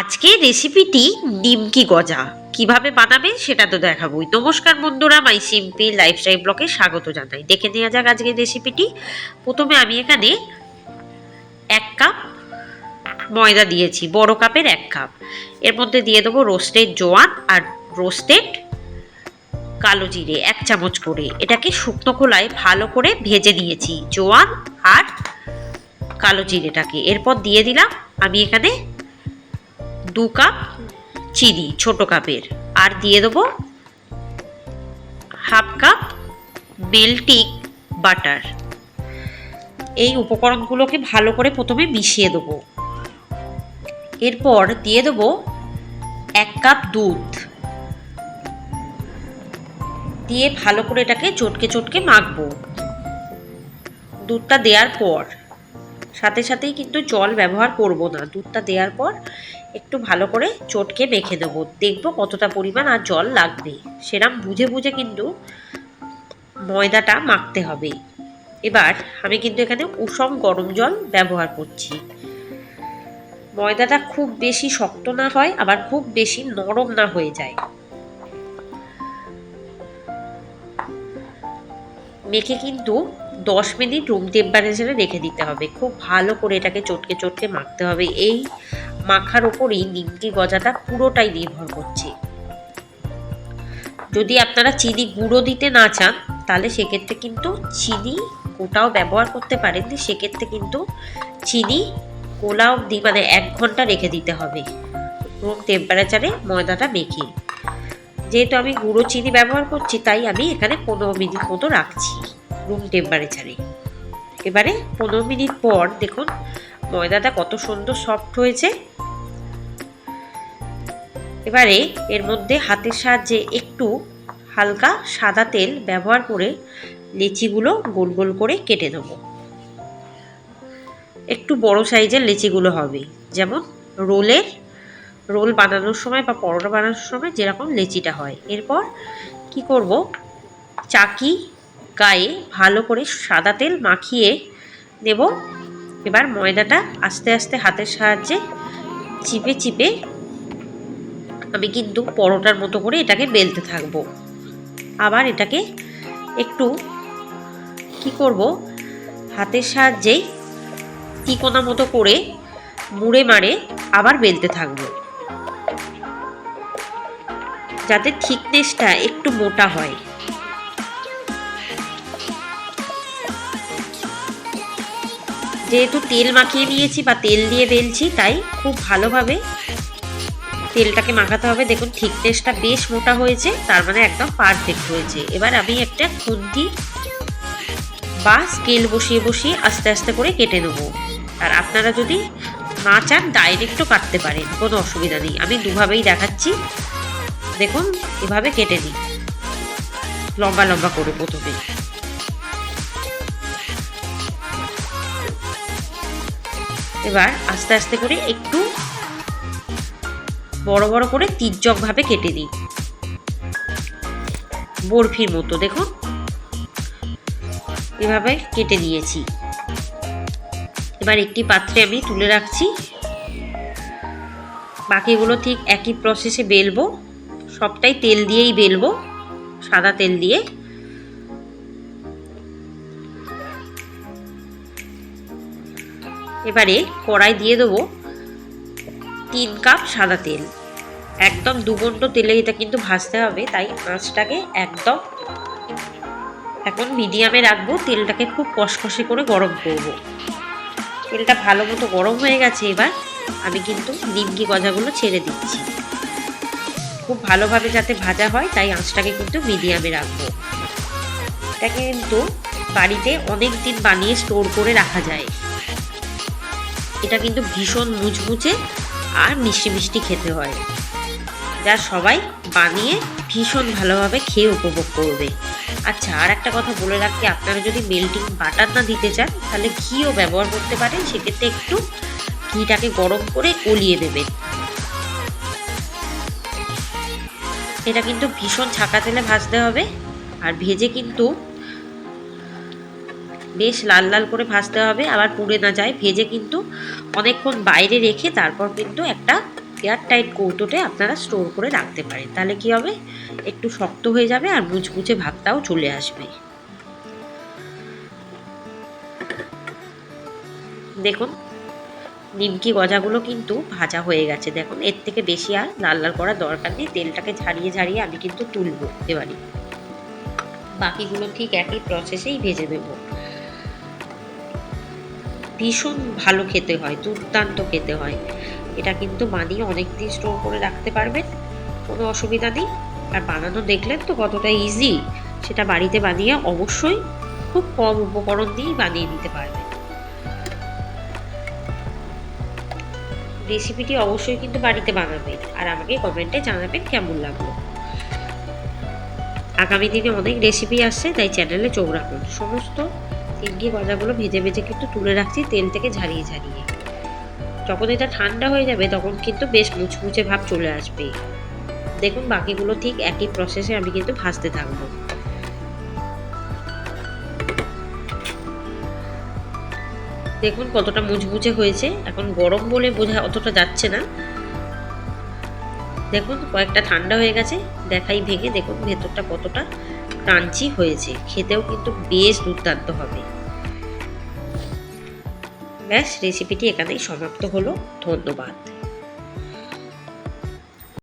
আজকে রেসিপিটি নিমকি গজা? কীভাবে বানাবে সেটা তো দেখাবোই। নমস্কার বন্ধুরা মাই সিম্পল লাইফস্টাইল ব্লকে স্বাগত জানাই। দেখে নেওয়া যাক আজকের রেসিপিটি প্রথমে আমি এখানে এক কাপ ময়দা দিয়েছি, বড় কাপের এক কাপ। এর মধ্যে দিয়ে দেবো রোস্টেড জোয়ান আর রোস্টেড কালো জিরে, এক চামচ করে। এটাকে শুকনো খোলায় ভালো করে ভেজে নিয়েছি, জোয়ান আর কালো জিরেটাকে। এরপর দিয়ে দিলাম আমি এখানে দু কাপ চিনি, ছোট কাপের। আর দিয়ে দেবো হাফ কাপ মেল্টিং বাটার। এই উপকরণগুলোকে ভালো করে প্রথমে মিশিয়ে দেবো। এরপর দিয়ে দেবো এক কাপ দুধ। দিয়ে ভালো করে এটাকে চটকে চটকে মাখবো। দুধটা দেওয়ার পর সাথে সাথেই কিন্তু জল ব্যবহার করব না। দুধটা দেওয়ার পর একটু ভালো করে চটকে মেখে দেবো। দেখব কতটা পরিমাণ আর জল লাগবে। সেরাম বুঝে বুঝে কিন্তু ময়দাটা মাখতে হবে। এবার আমি কিন্তু এখানে উষম গরম জল ব্যবহার করছি। ময়দাটা খুব বেশি শক্ত না হয়, আবার খুব বেশি নরম না হয়ে যায়। মেখে কিন্তু দশ মিনিট রুম টেম্পারেচারে রেখে দিতে হবে। খুব ভালো করে এটাকে চটকে চটকে মাখতে হবে। এই মাখার ওপরেই নিমকি গজাটা পুরোটাই নির্ভর করছে। যদি আপনারা চিনি গুঁড়ো দিতে না চান, তাহলে সেক্ষেত্রে কিন্তু চিনি গোটাও ব্যবহার করতে পারেন। সেক্ষেত্রে কিন্তু চিনি কোলা অবধি মানে এক ঘণ্টা রেখে দিতে হবে। রুম টেম্পারেচারে ময়দাটা মেখে। যেহেতু আমি গুঁড়ো চিনি ব্যবহার করছি, তাই আমি এখানে পনেরো মিনিট মতো রাখছি। রুম টেম্পারেচারে এবারে পনেরো মিনিট পর দেখুন, ময়দাটা কত সুন্দর সফট হয়েছে। এবারে এর মধ্যে হাতের সাহায্যে একটু হালকা সাদা তেল ব্যবহার করে লেচিগুলো গোল গোল করে কেটে দেব একটু বড় সাইজের লেচিগুলো হবে, যেমন রোলের, রোল বানানোর সময় বা পরোটা বানানোর সময় যেরকম লেচিটা হয়। এরপর কি করব? চাকি গায়ে ভালো করে সাদা তেল মাখিয়ে নেব। এবার ময়দাটা আস্তে আস্তে হাতের সাহায্যে চিপে চিপে আমি কিন্তু পরোটার মতো করে এটাকে বেলতে থাকব। আবার এটাকে একটু কি করব? হাতের সাহায্যেই তিকোনা মতো করে মুড়ে মারে আবার বেলতে থাকব। যাতে থিকনেসটা একটু মোটা হয়। যেহেতু তেল মাখিয়ে নিয়েছি বা তেল দিয়ে বেলছি, তাই খুব ভালোভাবে তেলটাকে মাখাতে হবে। দেখুন থিকনেসটা বেশ মোটা হয়েছে, তার মানে একদম পারফেক্ট হয়েছে। এবার আমি একটা খুন্তি বা স্কেল বসিয়ে বসিয়ে আস্তে আস্তে করে কেটে নেব। আর আপনারা যদি না চান ডাইরেক্টও কাটতে পারেন, কোনো অসুবিধা নেই। আমি দুভাবেই দেখাচ্ছি। দেখুন, এভাবে কেটে নিই। লম্বা লম্বা করে প্রথমে। এবার আস্তে আস্তে করে একটু বড় বড় করে তির্যকভাবে কেটে দিই। বরফির মতো দেখুন এভাবে কেটে দিয়েছি। এবার একটি পাত্রে আমি তুলে রাখছি। বাকিগুলো ঠিক একই প্রসেসে বেলবো। সবটাই তেল দিয়েই বেলবো, সাদা তেল দিয়ে। এবারে কড়াই দিয়ে দেবো তিন কাপ সাদা তেল। একদম দুগন্ড তেলে এটা কিন্তু ভাজতে হবে, তাই আঁচটাকে একদম এখন মিডিয়ামে রাখব, তেলটাকে খুব কষকষে করে গরম করব। তেলটা ভালো মতো গরম হয়ে গেছে এবার, আমি কিন্তু নিমকি গজাগুলো ছেড়ে দিচ্ছি। খুব ভালোভাবে যাতে ভাজা হয়, তাই আঁচটাকে কিন্তু মিডিয়ামে রাখব। এটাকে কিন্তু বাড়িতে অনেক দিন বানিয়ে স্টোর করে রাখা যায়। এটা কিন্তু ভীষণ মুচমুচে আর মিষ্টি মিষ্টি খেতে হয়, যা সবাই বানিয়ে ভীষণ ভালোভাবে খেয়ে উপভোগ করবে। আচ্ছা আর একটা কথা বলে রাখি, আপনারা যদি মেল্টিং বাটার না দিতে চান, তাহলে ঘিও ব্যবহার করতে পারেন, সেক্ষেত্রে একটু ঘিটাকে গরম করে গলিয়ে দেবেন। এটা কিন্তু ভীষণ ছাকা তেলে ভাজতে হবে, আর ভেজে কিন্তু বেশ লাল লাল করে ভাজতে হবে, আবার পুড়ে না যায়। ভেজে কিন্তু অনেকক্ষণ বাইরে রেখে তারপর কিন্তু একটা এয়ার টাইট কৌটোতে আপনারা স্টোর করে রাখতে পারেন। তাহলে কি হবে? একটু শক্ত হয়ে যাবে আর মুচমুচে ভাবটাও চলে আসবে। দেখুন, নিমকি গজাগুলো কিন্তু ভাজা হয়ে গেছে। দেখুন, এর থেকে বেশি আর লাল লাল করার দরকার নেই। তেলটাকে ঝাড়িয়ে ঝাড়িয়ে আমি কিন্তু তুলবো এবারে। বাকিগুলো ঠিক একই প্রসেসেই ভেজে দেবো ভীষণ ভালো খেতে হয়, দুর্দান্ত খেতে হয়। এটা কিন্তু বানিয়ে অনেক দিন স্টোর করে রাখতে পারবেন, কোনো অসুবিধা নেই। আর বানানো দেখলেন তো কতটা ইজি সেটা বাড়িতে বানিয়ে অবশ্যই খুব কম উপকরণ দিয়েই বানিয়ে নিতে পারবেন। রেসিপিটি অবশ্যই কিন্তু বাড়িতে বানাবেন, আর আমাকে কমেন্টে জানাবেন কেমন লাগল। আগামী দিনে অনেক রেসিপি আসছে, তাই চ্যানেলে চোখ রাখুন। সমস্ত চিংড়ি গজাগুলো ভেজে ভেজে কিন্তু তুলে রাখছি, তেল থেকে ঝারিয়ে ঝারিয়ে। যখন এটা ঠান্ডা হয়ে যাবে, তখন কিন্তু বেশ মুচমুচে ভাব চলে আসবে। দেখুন, বাকিগুলো ঠিক একই প্রসেসে আমি কিন্তু ভাজতে থাকব। দেখুন, কতটা মুচমুচে হয়েছে। এখন গরম বলে বোঝা অতটা যাচ্ছে না। দেখুন, কয়েকটা ঠান্ডা হয়ে গেছে। দেখাই ভেঙে, দেখুন, ভেতরটা কতটা ক্রাঞ্চি হয়েছে। খেতেও কিন্তু বেশ দুর্দান্ত হবে। ব্যাস রেসিপিটি এখানেই সমাপ্ত হলো। ধন্যবাদ।